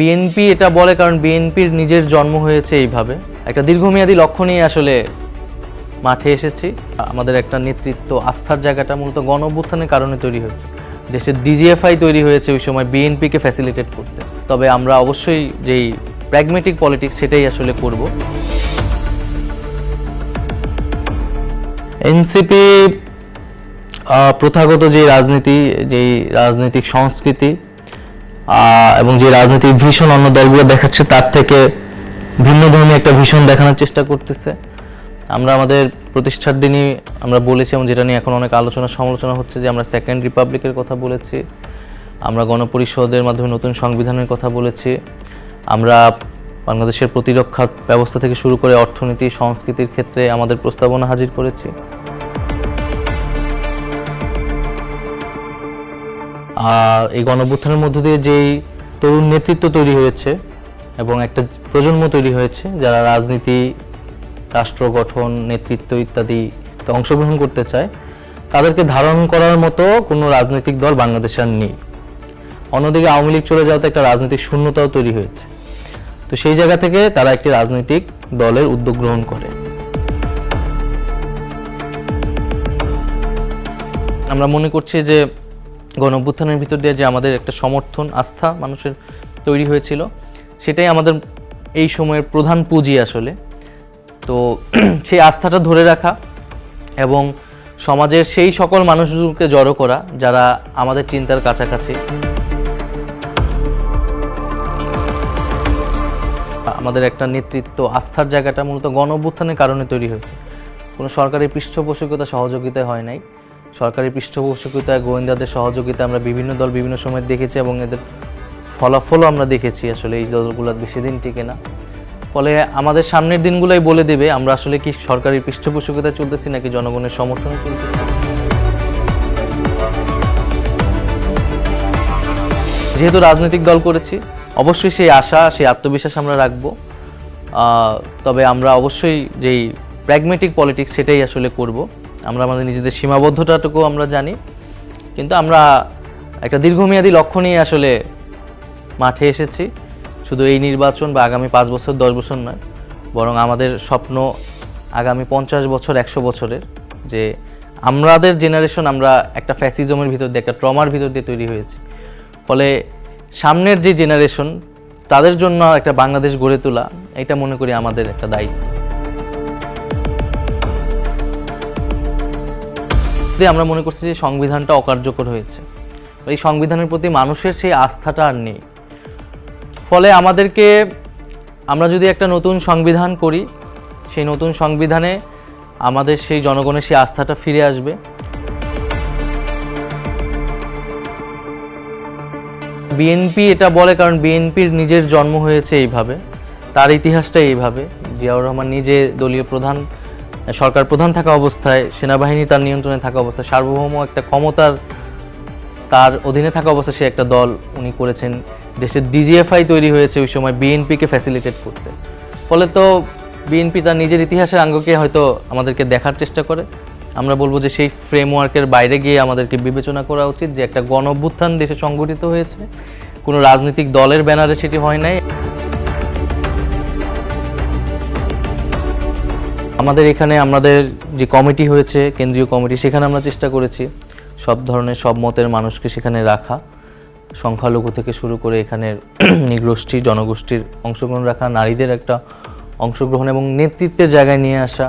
BNP এটা বলে কারণ বিএনপির নিজের জন্ম হয়েছে এইভাবে। একটা দীর্ঘমেয়াদী লক্ষ্য নিয়ে আসলে মাঠে এসেছি। আমাদের একটা নেতৃত্ব আস্থার জায়গাটা মূলত গণ কারণে তৈরি হয়েছে। দেশের ডিজিএফআই তৈরি হয়েছে ওই সময় বিএনপিকে ফ্যাসিলিটেট করতে। তবে আমরা অবশ্যই যেই প্র্যাগমেটিক পলিটিক্স সেটাই আসলে করব। এনসিপি প্রথাগত যে রাজনীতি, যেই রাজনৈতিক সংস্কৃতি এবং যে রাজনৈতিক ভীষণ অন্য দলগুলো দেখাচ্ছে, তার থেকে ভিন্ন ধর্মী একটা ভীষণ দেখানোর চেষ্টা করতেছে। আমরা আমাদের প্রতিষ্ঠার দিনই আমরা বলেছি এবং যেটা নিয়ে এখন অনেক আলোচনা, সমালোচনা হচ্ছে যে আমরা সেকেন্ড রিপাবলিকের কথা বলেছি, আমরা গণপরিষদের মাধ্যমে নতুন সংবিধানের কথা বলেছি, আমরা বাংলাদেশের প্রতিরক্ষা ব্যবস্থা থেকে শুরু করে অর্থনীতি, সংস্কৃতির ক্ষেত্রে আমাদের প্রস্তাবনা হাজির করেছি। এই গণঅভ্যুত্থানের মধ্য দিয়ে যেই তরুণ নেতৃত্ব তৈরি হয়েছে এবং একটা প্রজন্ম তৈরি হয়েছে, যারা রাজনীতি, রাষ্ট্র গঠন, নেতৃত্ব ইত্যাদি অংশগ্রহণ করতে চায়, তাদেরকে ধারণ করার মতো কোনো রাজনৈতিক দল বাংলাদেশে আর নেই। অন্যদিকে আওয়ামী লীগ চলে যাওয়াতে একটা রাজনৈতিক শূন্যতাও তৈরি হয়েছে। তো সেই জায়গা থেকে তারা একটি রাজনৈতিক দলের উদ্যোগ গ্রহণ করে। আমরা মনে করছি যে গণ অভ্যুত্থানের ভিতর দিয়ে যে আমাদের একটা সমর্থন, আস্থা মানুষের তৈরি হয়েছিল, সেটাই আমাদের এই সময়ের প্রধান পুঁজি আসলে। তো সেই আস্থাটা ধরে রাখা এবং সমাজের সেই সকল মানুষগুলোকে জড়ো করা যারা আমাদের চিন্তার কাছাকাছি। আমাদের একটা নেতৃত্ব আস্থার জায়গাটা মূলত গণ অভ্যুত্থানের কারণে তৈরি হয়েছে। কোনো সরকারি পৃষ্ঠপোষকতা সহযোগিতায় হয় নাই। সরকারি পৃষ্ঠপোষকতায় গোয়েন্দাদের সহযোগিতা আমরা বিভিন্ন দল বিভিন্ন সময় দেখেছি এবং এদের ফলাফলও আমরা দেখেছি আসলে এই দলগুলো বেশি দিন টিকে না। ফলে আমাদের সামনের দিনগুলোই বলে দেবে, আমরা আসলে কি সরকারি পৃষ্ঠপোষকতায় চলতেছি নাকি জনগণের সমর্থনে চলতেছি? যেহেতু রাজনৈতিক দল করেছি, অবশ্যই সেই আশা, সেই আত্মবিশ্বাস আমরা রাখব। তবে আমরা অবশ্যই যেই প্র্যাগমেটিক পলিটিক্স সেটাই আসলে করব। আমরা আমাদের নিজেদের সীমাবদ্ধতাটুকু আমরা জানি। কিন্তু আমরা একটা দীর্ঘমেয়াদী লক্ষ্য নিয়ে আসলে মাঠে এসেছি। শুধু এই নির্বাচন বা আগামী পাঁচ বছর, দশ বছর নয়, বরং আমাদের স্বপ্ন আগামী পঞ্চাশ বছর, একশো বছরের যে আমাদের জেনারেশন আমরা একটা ফ্যাসিজমের ভিতর দিয়ে, একটা ট্রমার ভিতর দিয়ে তৈরি হয়েছি। ফলে সামনের যে জেনারেশন তাদের জন্য একটা বাংলাদেশ গড়ে তোলা, এটা মনে করি আমাদের একটা দায়িত্ব। যে আমরা মনে করছি যে সংবিধানটা অকার্যকর হয়েছে। এই সংবিধানের প্রতি মানুষের সেই আস্থাটা আর নেই। ফলে আমাদেরকে আমরা যদি একটা নতুন সংবিধান করি, সেই নতুন সংবিধানে আমাদের সেই জনগণের সেই আস্থাটা ফিরে আসবে। বিএনপি এটা বলে কারণ বিএনপির নিজের জন্ম হয়েছে এইভাবে, তার ইতিহাসটা এইভাবে। জিয়াউর রহমান নিজে দলীয় প্রধান সরকার প্রধান থাকা অবস্থায়, সেনাবাহিনী তার নিয়ন্ত্রণে থাকা অবস্থায়, সার্বভৌম একটা ক্ষমতার তার অধীনে থাকা অবস্থায় সে একটা দল উনি করেছেন। দেশের ডিজিএফআই তৈরি হয়েছে ওই সময় বিএনপিকে ফ্যাসিলিটেট করতে। ফলে তো বিএনপি তার নিজের ইতিহাসের আঙ্গকে হয়তো আমাদেরকে দেখার চেষ্টা করে। আমরা বলব যে সেই ফ্রেমওয়ার্কের বাইরে গিয়ে আমাদেরকে বিবেচনা করা উচিত যে একটা গণ দেশে সংগঠিত হয়েছে। কোনো রাজনৈতিক দলের ব্যানারে সেটি হয় নাই। আমাদের এখানে আমাদের যে কমিটি হয়েছে, কেন্দ্রীয় কমিটি, সেখানে আমরা চেষ্টা করেছি সব ধরনের, সব মতের মানুষকে সেখানে রাখা, সংখ্যালঘু থেকে শুরু করে এখানের নিগোষ্ঠী, জনগোষ্ঠীর অংশগ্রহণ রাখা, নারীদের একটা অংশগ্রহণ এবং নেতৃত্বের জায়গায় নিয়ে আসা